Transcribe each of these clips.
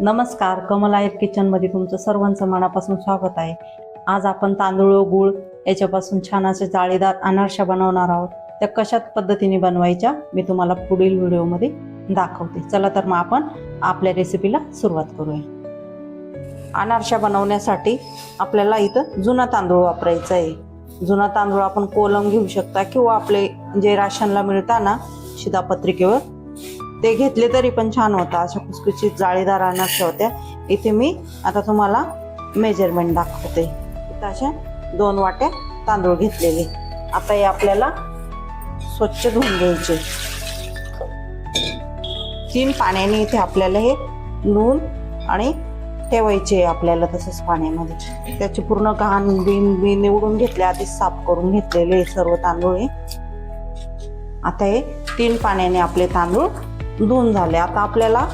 नमस्कार कमला किचनमध्ये तुमचं सर्वांचं मनापासून स्वागत आहे. आज आपण तांदूळ व गूळ याच्यापासून छान असे जाळीदार अनारशा बनवणार आहोत. त्या कशा पद्धतीने बनवायच्या मी तुम्हाला पुढील व्हिडिओमध्ये दाखवते. चला तर मग आपण आपल्या रेसिपीला सुरुवात करूया. अनारशा बनवण्यासाठी आपल्याला इथं जुना तांदूळ वापरायचा आहे. जुना तांदूळ आपण कोलम घेऊ शकता किंवा आपले जे राशनला मिळताना शिधापत्रिकेवर ते घेतले तरी पण छान होता. अशा कुसकुशीत जाळीदार अनारशा होत्या. इथे मी आता तुम्हाला मेजरमेंट दाखवते. इथं अशा दोन वाट्या तांदूळ घेतलेले. आता हे आपल्याला स्वच्छ धुवून घ्यायचे. तीन पाण्याने इथे आपल्याला हे धुवून आणि ठेवायचे आपल्याला तसंच पाण्यामध्ये. त्याची पूर्ण घाण बिन बी निवडून घेतले. आधी साफ करून घेतलेले सर्व तांदूळ हे. आता हे तीन पाण्याने आपले तांदूळ धुवून झाले. आता आपल्याला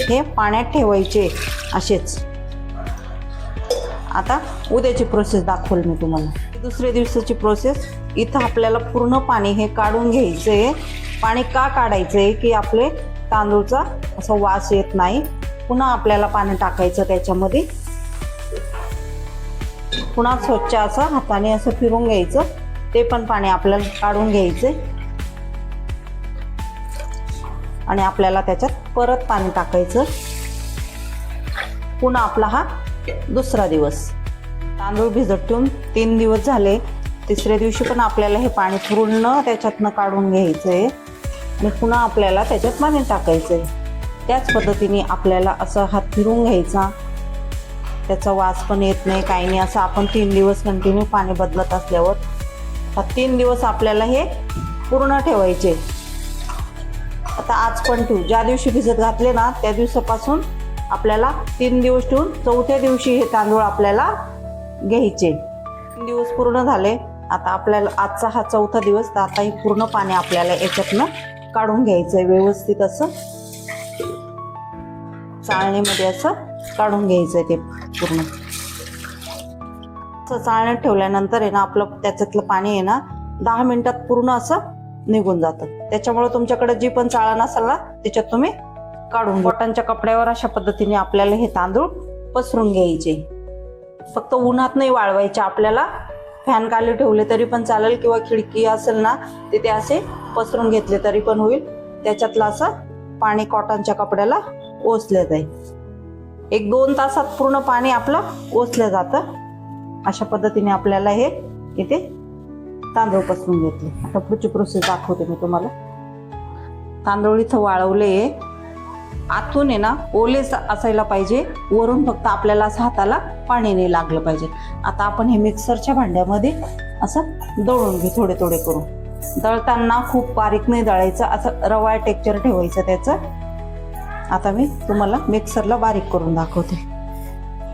हे पाण्यात ठेवायचे असेच. आता उद्याची प्रोसेस दाखवल मी तुम्हाला. दुसऱ्या दिवसाची प्रोसेस इथं आपल्याला पूर्ण पाणी हे काढून घ्यायचं आहे पाणी का काढायचं आहे की आपले तांदूळचा असा वास येत नाही. पुन्हा आपल्याला पाणी टाकायचं त्याच्यामध्ये. पुन्हा स्वच्छ असं हाताने असं फिरून घ्यायचं. ते पण पाणी आपल्याला काढून घ्यायचं आणि आपल्याला त्याच्यात परत पाणी टाकायचं. पुन्हा आपला हा दुसरा दिवस. तांदूळ भिजत ठेवून तीन दिवस झाले. तिसऱ्या दिवशी पण आपल्याला हे पाणी पूर्ण त्याच्यातनं काढून घ्यायचं आहे आणि पुन्हा आपल्याला त्याच्यात पाणी टाकायचं आहे त्याच पद्धतीने आपल्याला असं हात फिरून घ्यायचा. त्याचा वास पण येत नाही काही नाही. असं आपण तीन दिवस कंटिन्यू पाणी बदलत असल्यावर. हा तीन दिवस आपल्याला हे पूर्ण ठेवायचे. आता आज पण ठेवू. ज्या दिवशी भिजत घातले ना त्या दिवसापासून आपल्याला तीन दिवस ठेवून चौथ्या दिवशी हे तांदूळ आपल्याला घ्यायचे. तीन दिवस पूर्ण झाले. आता आपल्याला आजचा हा चौथा दिवस तर आता हे पूर्ण पाणी आपल्याला याच्यातनं काढून घ्यायचं आहे व्यवस्थित असं चाळणीमध्ये असं काढून घ्यायचं आहे ते पूर्ण. असं चाळण्यात ठेवल्यानंतर आहे ना आपलं त्याच्यातलं पाणी आहे ना दहा मिनिटात पूर्ण असं निघून जातं त्याच्यामुळे तुमच्याकडे जी पण चाळण असेल ना त्याच्यात तुम्ही काढून कॉटनच्या कपड्यावर अशा पद्धतीने आपल्याला हे तांदूळ पसरून घ्यायचे. फक्त उन्हात नाही वाळवायचे आपल्याला. फॅन खाली ठेवले तरी पण चालेल किंवा खिडकी असेल ना तिथे असे पसरून घेतले तरी पण होईल. त्याच्यातलं असं पाणी कॉटनच्या कपड्याला ओसलं जाईल. एक दोन तासात पूर्ण पाणी आपलं ओसलं जातं. अशा पद्धतीने आपल्याला हे इथे तांदूळ पसरून घेतले. आता पुढची प्रोसेस दाखवते मी तुम्हाला. तांदूळ इथं वाळवले. आतून आहे ना ओले असायला पाहिजे. वरून फक्त आपल्याला असं हाताला पाणी नाही लागलं पाहिजे. आता आपण हे मिक्सरच्या भांड्यामध्ये असं दळून घेऊ थोडे थोडे करून. दळताना खूप बारीक नाही दळायचं. असं रवाळ टेक्चर ठेवायचं त्याचं. आता मी तुम्हाला मिक्सरला बारीक करून दाखवते.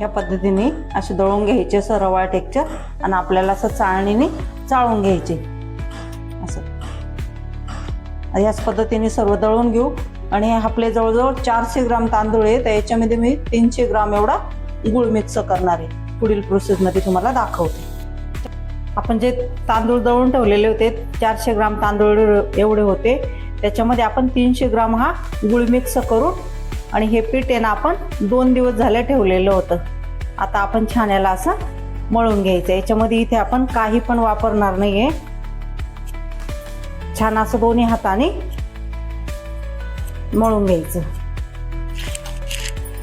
ह्या पद्धतीने असे दळून घ्यायचे असं रवाळ टेक्चर आणि आपल्याला असं चाळणीने चाळून घ्यायचे. असं. याच पद्धतीने सर्व दळून घेऊ. आणि आपले जवळजवळ चारशे ग्राम तांदूळ आहे तर याच्यामध्ये मी तीनशे ग्राम एवढा गुळ मिक्स करणार आहे. पुढील प्रोसेसमध्ये तुम्हाला दाखवते. आपण जे तांदूळ दळून ठेवलेले होते चारशे ग्राम तांदूळ एवढे होते. त्याच्यामध्ये आपण तीनशे ग्राम हा गुळ मिक्स करू आणि हे पीठ आहे ना आपण दोन दिवस झाले ठेवलेलं होतं. आता आपण छान याला असं मळून घ्यायचं. याच्यामध्ये इथे आपण काही पण वापरणार नाही आहे छान असं दोन्ही हाताने मळून घ्यायचं.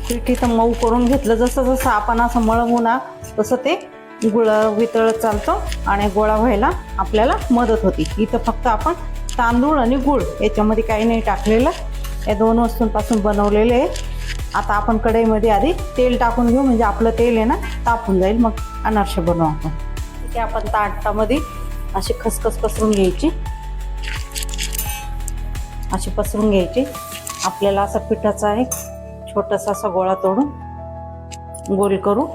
पीठ इथं मऊ करून घेतलं. जसं जसं आपण असं मळवू ना तसं ते गुळ वितळत चालतं आणि गोळा व्हायला आपल्याला मदत होती. इथं फक्त आपण तांदूळ आणि गुळ याच्यामध्ये काही नाही टाकलेलं. या दोन वस्तूंपासून बनवलेले आहे. आता आपण कढईमध्ये आधी तेल टाकून घेऊ म्हणजे आपलं तेल आहे ना तापून जाईल. मग अनारसे बनवू आपण. इथे आपण ताटामध्ये अशी खसखस पसरून घ्यायची. अशी पसरून घ्यायची. आपल्याला असा पिठाचा एक छोटासा असा गोळा तोडून गोल करू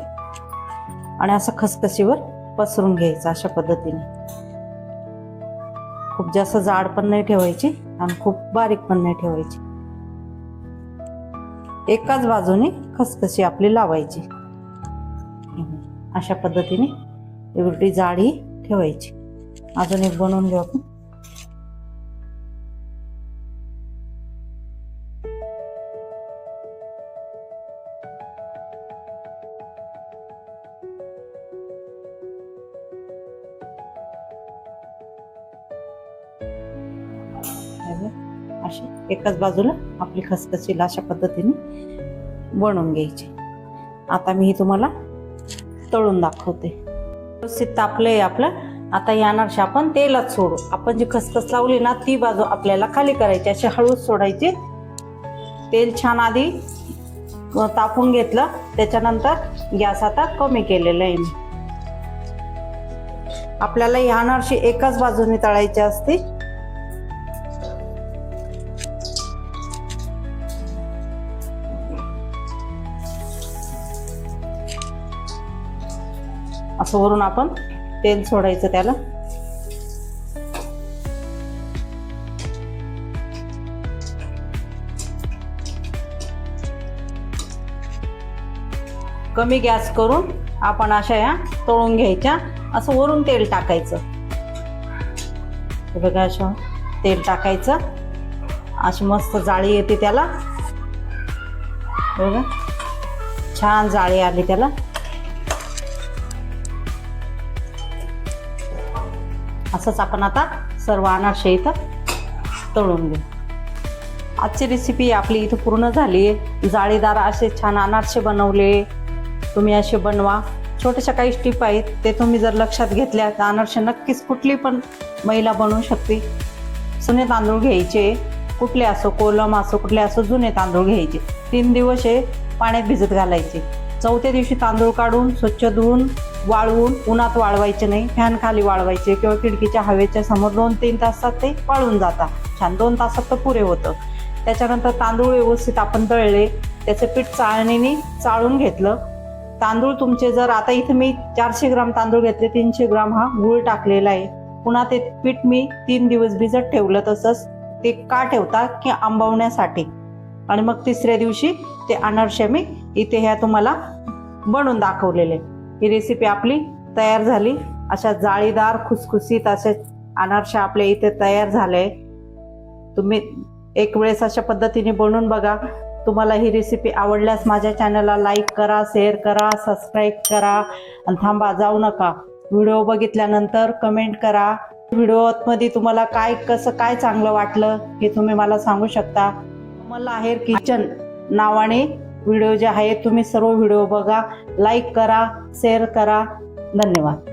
आणि असं खसखशीवर पसरून घ्यायचं अशा पद्धतीने. खूप जास्त जाड पण नाही ठेवायची आणि खूप बारीक पण नाही ठेवायची. एकाच बाजूने खसखशी आपली लावायची. अशा पद्धतीने एवढी जाडी ठेवायची. अजून एक बनवून घेऊ आपण. अशी एकाच बाजूला आपली खसखसीला अशा पद्धतीने बनवून घ्यायची. आता मी तुम्हाला तळून दाखवते. व्यवस्थित तापलंय आपलं. आता येणारशी आपण तेलात सोडू. आपण जी खसखस लावली ना ती बाजू आपल्याला खाली करायची. अशी हळूच सोडायची. तेल छान आधी तापून घेतलं. त्याच्यानंतर गॅस आता कमी केलेला आहे. मी आपल्याला ही एकाच बाजूने तळायची असते. असं वरून आपण तेल सोडायचं त्याला. कमी गॅस करून आपण अशा या तळून घ्यायच्या. असं वरून तेल टाकायचं. बघा असं तेल टाकायचं. अशी मस्त जाळी येते त्याला. बघा छान जाळी आली त्याला. असंच आपण आता सर्व अनारसे इथं तळून घेऊ. आजची रेसिपी आपली इथं पूर्ण झाली. आहे जाळीदार असे छान अनारसे बनवले. तुम्ही असे बनवा. छोट्याशा काही स्टिप आहेत ते तुम्ही जर लक्षात घेतल्या तर अनारसे नक्कीच कुठली पण महिला बनवू शकते. जुने तांदूळ घ्यायचे. कुठले असो कोलम असो कुठले असो जुने तांदूळ घ्यायचे. तीन दिवस हे पाण्यात भिजत घालायचे. चौथ्या दिवशी तांदूळ काढून स्वच्छ धुवून वाळवून उन्हात वाळवायचे नाही. फॅन खाली वाळवायचे किंवा खिडकीच्या हवेच्या समोर दोन तीन तासात ते वाळून जातात छान दोन तासात तर पुरे होतं. त्याच्यानंतर तांदूळ व्यवस्थित आपण तळले. त्याचं पीठ चाळणीने चाळून घेतलं. तांदूळ तुमचे जर आता इथं मी चारशे ग्राम तांदूळ घेतले तीनशे ग्राम हा गूळ टाकलेला आहे. पुन्हा ते पीठ मी तीन दिवस भिजत ठेवलं तसंच ते का ठेवता? की आंबवण्यासाठी. आणि मग तिसऱ्या दिवशी ते अनारसे मी इथे ह्या तुम्हाला बनवून दाखवलेले. ही रेसिपी आपली तयार झाली. अशा जाळीदार खुसखुसीत असे अनारसे आपल्या इथे तयार झाले. तुम्ही एक वेळेस अशा पद्धतीने बनवून बघा. तुम्हाला ही रेसिपी आवडल्यास माझ्या चॅनलला लाईक करा शेअर करा सबस्क्राईब करा आणि थांबा जाऊ नका. व्हिडिओ बघितल्यानंतर कमेंट करा. व्हिडिओमध्ये तुम्हाला काय कसं काय चांगलं वाटलं हे तुम्ही मला सांगू शकता. मला आहेर किचन नावाने व्हिडिओ जे आहेत तुम्ही सर्व व्हिडिओ बघा लाईक करा शेअर करा. धन्यवाद.